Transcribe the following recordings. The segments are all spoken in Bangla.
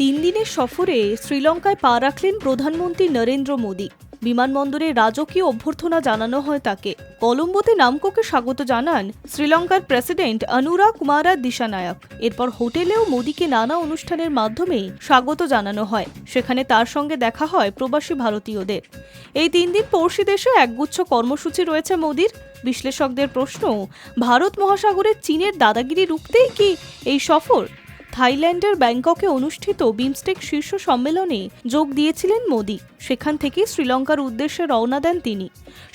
তিন দিনের সফরে শ্রীলঙ্কায় পা রাখলেন প্রধানমন্ত্রী নরেন্দ্র মোদী। বিমানবন্দরে রাজকীয় অভ্যর্থনা জানানো হয় তাকে। কলম্বোতে নামকোকে স্বাগত জানান শ্রীলঙ্কার প্রেসিডেন্ট অনুরা কুমারা দিশানায়ক এরপর হোটেলেও মোদীকে নানা অনুষ্ঠানের মাধ্যমে স্বাগত জানানো হয়। সেখানে তার সঙ্গে দেখা হয় প্রবাসী ভারতীয়দের। এই তিন দিন পড়শি দেশে একগুচ্ছ কর্মসূচি রয়েছে মোদীর। বিশ্লেষকদের প্রশ্ন ভারত মহাসাগরে চীনের দাদাগিরি রুখতেই কি এই সফর থাইল্যান্ডের ব্যাংককে অনুষ্ঠিত বিমস্টেক শীর্ষ সম্মেলনে যোগ দিয়েছিলেন মোদি। সেখান থেকে শ্রীলঙ্কার উদ্দেশ্যে রওনা দেন তিনি।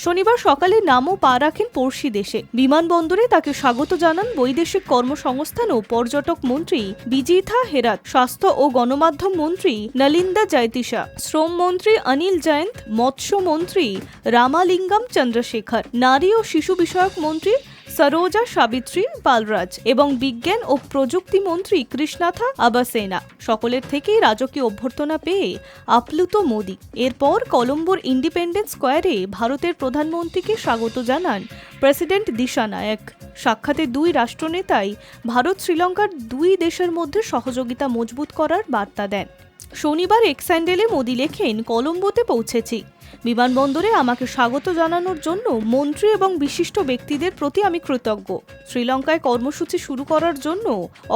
শনিবার সকালে নামও পা রাখেন পড়শি দেশে। বিমানবন্দরে তাকে স্বাগত জানান বৈদেশিক কর্মসংস্থান ও পর্যটক মন্ত্রী বিজিথা হেরাত, স্বাস্থ্য ও গণমাধ্যম মন্ত্রী নলিন্দা জয়তিশা, শ্রম মন্ত্রী অনিল জয়ন্ত, মৎস্য মন্ত্রী রামালিঙ্গম চন্দ্রশেখর, নারী ও শিশু বিষয়ক মন্ত্রী সরোজা, সাবিত্রী পালরাজ এবং বিজ্ঞান ও প্রযুক্তি মন্ত্রী কৃষ্ণাথা আবাসেনা। সকলের থেকেই রাজকীয় অভ্যর্থনা পেয়ে আপ্লুত মোদী। এরপর কলম্বোর ইন্ডিপেন্ডেন্স স্কোয়ারে ভারতের প্রধানমন্ত্রীকে স্বাগত জানান প্রেসিডেন্ট দিশা নায়ক। সাক্ষাতে দুই রাষ্ট্রনেতাই ভারত শ্রীলঙ্কার দুই দেশের মধ্যে সহযোগিতা মজবুত করার বার্তা দেন। শনিবার এক স্যান্ডেলে মোদি লেখেন, কলম্বোতে পৌঁছেছি। বিমানবন্দরে আমাকে স্বাগত জানানোর জন্য মন্ত্রী এবং বিশিষ্ট ব্যক্তিদের প্রতি আমি কৃতজ্ঞ। শ্রীলঙ্কায় কর্মসূচি শুরু করার জন্য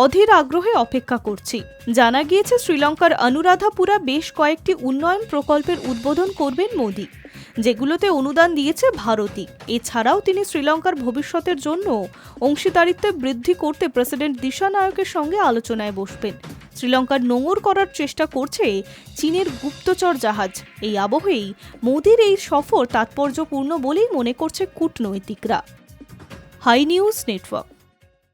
অধীর আগ্রহে অপেক্ষা করছি। জানা গিয়েছে, শ্রীলঙ্কার অনুরাধাপুরা বেশ কয়েকটি উন্নয়ন প্রকল্পের উদ্বোধন করবেন মোদি, যেগুলোতে অনুদান দিয়েছে ভারতই। এছাড়াও তিনি শ্রীলঙ্কার ভবিষ্যতের জন্য অংশীদারিত্ব বৃদ্ধি করতে প্রেসিডেন্ট দিশা নায়কের সঙ্গে আলোচনায় বসবেন। শ্রীলঙ্কার নোঙর করার চেষ্টা করছে চীনের গুপ্তচর জাহাজ। এই আবহেই মোদির এই সফর তাৎপর্যপূর্ণ বলেই মনে করছে কূটনৈতিকরা। High news network.